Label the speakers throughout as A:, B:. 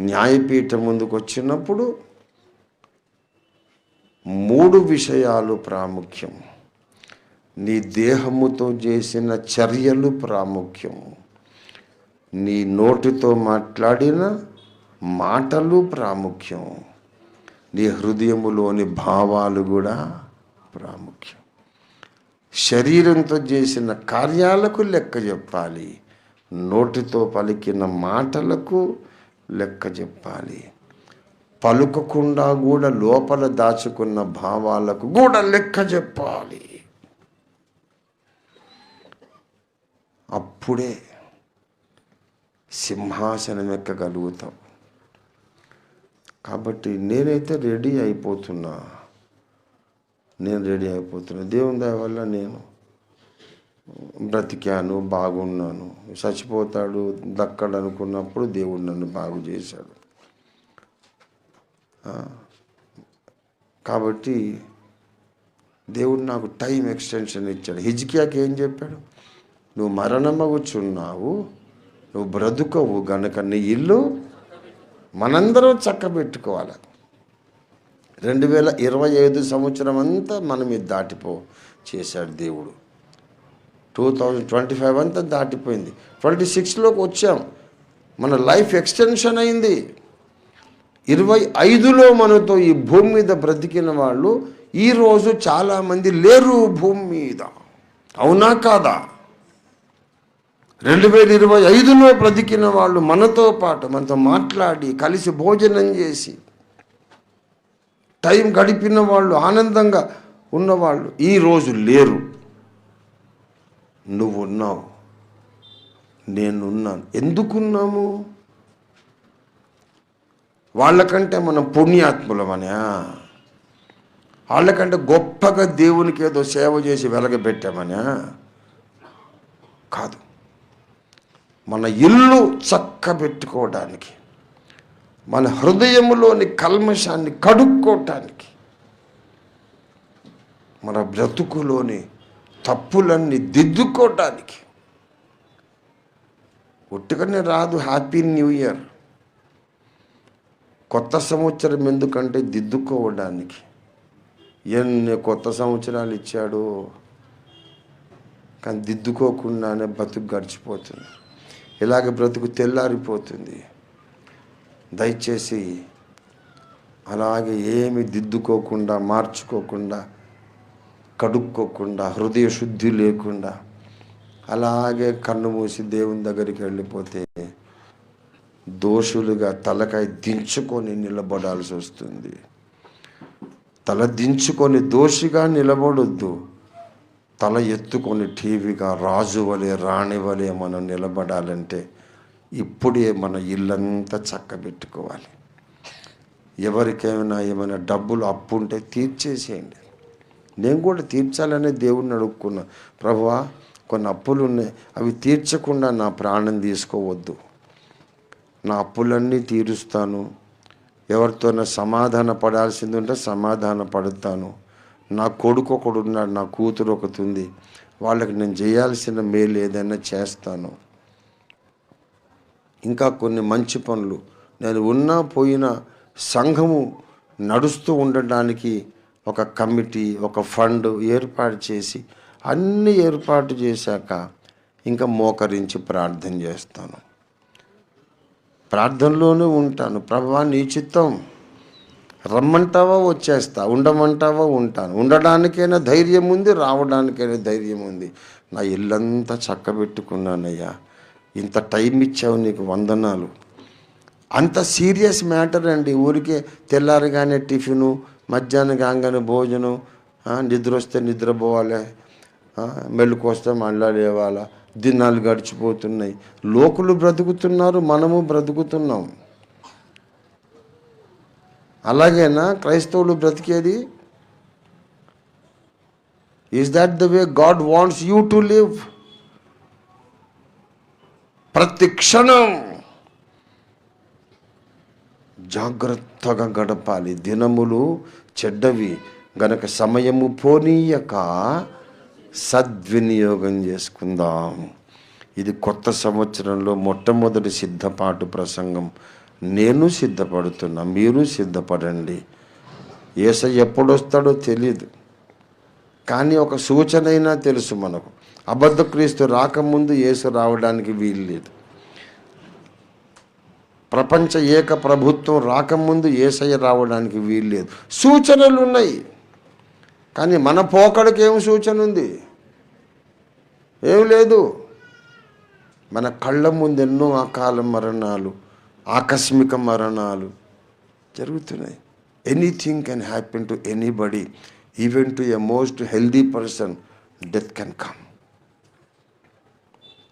A: న్యాయపీఠం ముందుకు వచ్చినప్పుడు మూడు విషయాలు ప్రాముఖ్యం. నీ దేహముతో చేసిన చర్యలు ప్రాముఖ్యం. నీ నోటితో మాట్లాడిన మాటలు ప్రాముఖ్యం. నీ హృదయములోని భావాలు కూడా ప్రాముఖ్యం. శరీరంతో చేసిన కార్యాలకు లెక్క చెప్పాలి. నోటితో పలికిన మాటలకు లెక్క చెప్పాలి. పలుకకుండా కూడా లోపల దాచుకున్న భావాలకు కూడా లెక్క చెప్పాలి. అప్పుడే సింహాసనం ఎక్కగలుగుతాం. కాబట్టి నేనైతే రెడీ అయిపోతున్నా. నేను రెడీ అయిపోతున్నా. దేవుని దయ వల్ల నేను బ్రతికాను బాగున్నాను. చచ్చిపోతాడు దక్కడు అనుకున్నప్పుడు దేవుడు నన్ను బాగు చేశాడు. కాబట్టి దేవుడు నాకు టైం ఎక్స్టెన్షన్ ఇచ్చాడు. హిజ్కియాకి ఏం చెప్పాడు? నువ్వు మరణమగుచున్నావు నువ్వు బ్రతుకవు గనక నీ ఇల్లు మనందరం చక్కబెట్టుకోవాలి. రెండు వేల ఇరవై ఐదు సంవత్సరం అంతా మనం ఇది దాటిపో చేశాడు దేవుడు. టూ థౌజండ్ ట్వంటీ ఫైవ్ అంతా దాటిపోయింది. ట్వంటీ సిక్స్లోకి వచ్చాం. మన లైఫ్ ఎక్స్టెన్షన్ అయింది. ఇరవై ఐదులో మనతో ఈ భూమి మీద బ్రతికిన వాళ్ళు ఈరోజు చాలామంది లేరు భూమి మీద. అవునా కాదా? రెండు వేల ఇరవై ఐదులో బ్రతికిన వాళ్ళు మనతో పాటు మనతో మాట్లాడి కలిసి భోజనం చేసి టైం గడిపిన వాళ్ళు ఆనందంగా ఉన్నవాళ్ళు ఈరోజు లేరు. నువ్వున్నావు. నేనున్నాను. ఎందుకున్నాము? వాళ్ళకంటే మనం పుణ్యాత్ములమనే. వాళ్ళకంటే గొప్పగా దేవునికి ఏదో సేవ చేసి వెలగబెట్టామనే. కాదు. మన ఇల్లు చక్కబెట్టుకోవడానికి మన హృదయంలోని కల్మషాన్ని కడుక్కోవటానికి మన బ్రతుకులోని తప్పులన్నీ దిద్దుకోవటానికి. ఒట్టుకనే రాదు హ్యాపీ న్యూ ఇయర్. కొత్త సంవత్సరం ఎందుకంటే దిద్దుకోవడానికి. ఎన్ని కొత్త సంవత్సరాలు ఇచ్చాడు కానీ దిద్దుకోకుండానే బ్రతుకు గడిచిపోతుంది. ఇలాగ బ్రతుకు తెల్లారిపోతుంది. దయచేసి అలాగే ఏమి దిద్దుకోకుండా మార్చుకోకుండా కడుక్కోకుండా హృదయ శుద్ధి లేకుండా అలాగే కన్ను మూసి దేవుని దగ్గరికి వెళ్ళిపోతే దోషులుగా తలకాయ దించుకొని నిలబడాల్సి వస్తుంది. తల దించుకొని దోషిగా నిలబడొద్దు. తల ఎత్తుకొని టీవీగా రాజు వలె రాణి వలె మనం నిలబడాలంటే ఇప్పుడే మన ఇల్లంతా చక్కబెట్టుకోవాలి. ఎవరికైనా ఏమైనా డబ్బులు అప్పు ఉంటే తీర్చేసేయండి. నేను కూడా తీర్చాలనే దేవుడిని అడుక్కున్నా ప్రభువా కొన్ని అప్పులు ఉన్నాయి. అవి తీర్చకుండా నా ప్రాణం తీసుకోవద్దు. నా అప్పులన్నీ తీరుస్తాను. ఎవరితోనైనా సమాధాన పడాల్సింది ఉంటే సమాధాన పడుతాను. నా కొడుకు ఒకడు ఉన్నాడు నా కూతురు ఒకటి ఉంది. వాళ్ళకి నేను చేయాల్సిన మేలు ఏదైనా చేస్తాను. ఇంకా కొన్ని మంచి పనులు. నేను ఉన్నా పోయిన సంఘము నడుస్తూ ఉండడానికి ఒక కమిటీ ఒక ఫండ్ ఏర్పాటు చేసి అన్ని ఏర్పాటు చేశాక ఇంకా మోకరించి ప్రార్థన చేస్తాను. ప్రార్థనలోనే ఉంటాను. ప్రభా నీ చిత్తం రమ్మంటావా వచ్చేస్తా. ఉండమంటావా ఉంటాను. ఉండడానికైనా ధైర్యం ఉంది రావడానికైనా ధైర్యం ఉంది. నా ఇల్లంతా చక్కబెట్టుకున్నానయ్యా. ఇంత టైం ఇచ్చావు నీకు వందనాలు. అంత సీరియస్ మ్యాటర్ అండి. ఊరికే తెల్లారగానే టిఫిను మధ్యాహ్నం కాగానే భోజనం నిద్ర వస్తే నిద్రపోవాలి ఆ, మెలకు వస్తే మళ్ళా లేవాలా దినాలు గడిచిపోతున్నాయి. లోకులు బ్రతుకుతున్నారు మనము బ్రతుకుతున్నాం. అలాగేనా? క్రైస్తవులు బ్రతికేది? Is that the way God wants you to live ప్రతి క్షణం జాగ్రత్తగా గడపాలి. దినములు చెడ్డవి. గనక సమయము పోనీయక సద్వినియోగం చేసుకుందాం. ఇది కొత్త సంవత్సరంలో మొట్టమొదటి సిద్ధపాటు ప్రసంగం. నేను సిద్ధపడుతున్నా మీరు సిద్ధపడండి. ఏస ఎప్పుడు వస్తాడో తెలియదు కానీ ఒక సూచన అయినా తెలుసు మనకు. అబద్ధ క్రీస్తు రాకముందు ఏసు రావడానికి వీలు లేదు ప్రపంచ ఏక ప్రభుత్వం రాకముందు ఏసయ్య రావడానికి వీలు లేదు సూచనలు ఉన్నాయి కానీ మన పోకడకి ఏం సూచన ఉంది ఏం లేదు. మన కళ్ళ ముందు ఎన్నో అకాల మరణాలు ఆకస్మిక మరణాలు జరుగుతున్నాయి. Anything can happen to anybody even to a most healthy person death can come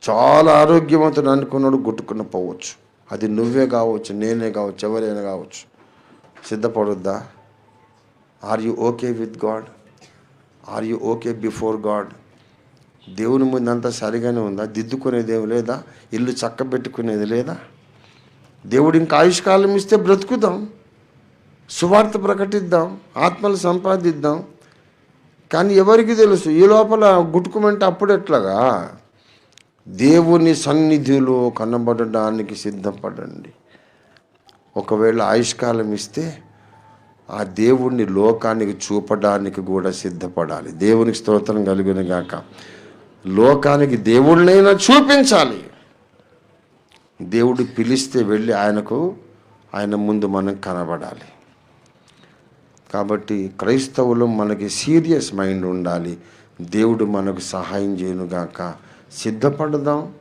A: చాలా ఆరోగ్యవంతుడు అనుకున్నాడు గుట్టుకున్న పోవచ్చు. అది నువ్వే కావచ్చు నేనే కావచ్చు ఎవరైనా కావచ్చు. సిద్ధపడుద్దా? Are you okay with God are you okay before God దేవుని ముందు అంతా సరిగానే ఉందా? దిద్దుకునేది ఏమి లేదా? ఇల్లు చక్కబెట్టుకునేది లేదా? దేవుడు ఇంకా ఆయుష్కాలం ఇస్తే బ్రతుకుదాం. సువార్త ప్రకటిద్దాం. ఆత్మలు సంపాదిద్దాం. కానీ ఎవరికి తెలుసు? ఈ లోపల గుట్టుకుమంటే అప్పుడు ఎట్లాగా? దేవుని సన్నిధిలో కనబడడానికి సిద్ధపడండి. ఒకవేళ ఆయుష్కాలం ఇస్తే ఆ దేవుణ్ణి లోకానికి చూపడానికి కూడా సిద్ధపడాలి. దేవునికి స్తోత్రం కలిగిన గాక. లోకానికి దేవుడినైనా చూపించాలి. దేవుడు పిలిస్తే వెళ్ళి ఆయనకు ఆయన ముందు మనం కనబడాలి. కాబట్టి క్రైస్తవులు మనకి సీరియస్ మైండ్ ఉండాలి. దేవుడు మనకు సహాయం చేయనుగాక సిద్ధపడదాం.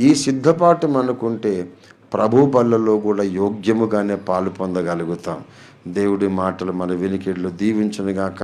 A: ఈ సిద్ధపాటు మనకుంటే ప్రభు బల్లలో కూడా యోగ్యముగానే పాలు పొందగలుగుతాం. దేవుడి మాటలు మన వెలికిళ్ళు దీవించనుగాక.